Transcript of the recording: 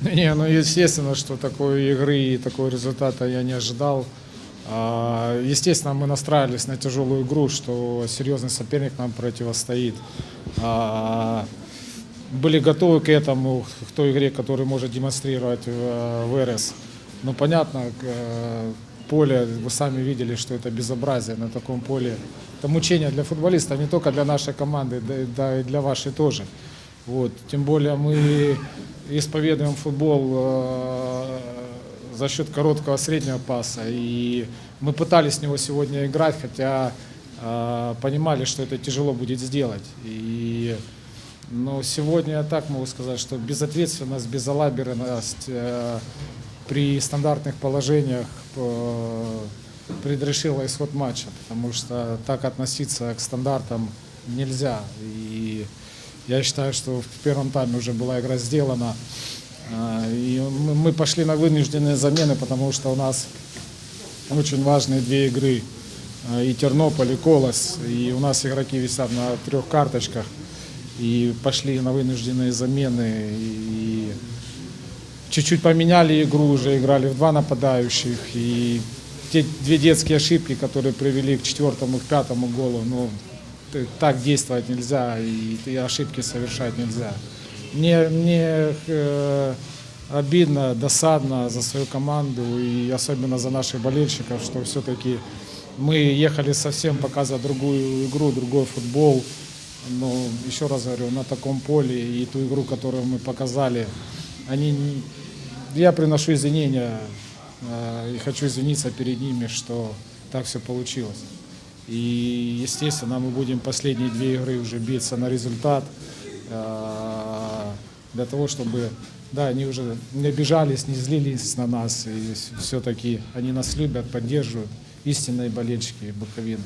Не, ну естественно, что такой игры и такого результата я не ожидал. А, Естественно, мы настраивались на тяжелую игру, что серьезный соперник нам противостоит. А, Были готовы к этому, к той игре, которую может демонстрировать э, ВРС. Ну, понятно, э, поле, вы сами видели, что это безобразие на таком поле. Это мучение для футболистов, не только для нашей команды, да и для вашей тоже. Вот. Тем более мы исповедуем футбол э, за счет короткого среднего паса. И мы пытались с него сегодня играть, хотя э, понимали, что это тяжело будет сделать. И, но сегодня я так могу сказать, что безответственность, безалаберность э, при стандартных положениях предрешила исход матча, потому что так относиться к стандартам нельзя. И я считаю, что в первом тайме уже была игра сделана. А, И мы пошли на вынужденные замены, потому что у нас очень важные две игры. А, И Тернополь, и Колос. И у нас игроки висят на трех карточках. И пошли на вынужденные замены. И чуть-чуть поменяли игру, уже играли в два нападающих. И те две детские ошибки, которые привели к четвертому, к пятому голу, ну, так действовать нельзя, и и ошибки совершать нельзя. Мне, мне э, обидно, досадно за свою команду и особенно за наших болельщиков, что все-таки мы ехали совсем показывать другую игру, другой футбол. Но еще раз говорю, на таком поле и ту игру, которую мы показали, они, я приношу извинения э, и хочу извиниться перед ними, что так все получилось. И, естественно, мы будем последние две игры уже биться на результат э, для того, чтобы, да, они уже не обижались, не злились на нас, и все-таки они нас любят, поддерживают, истинные болельщики Буковины.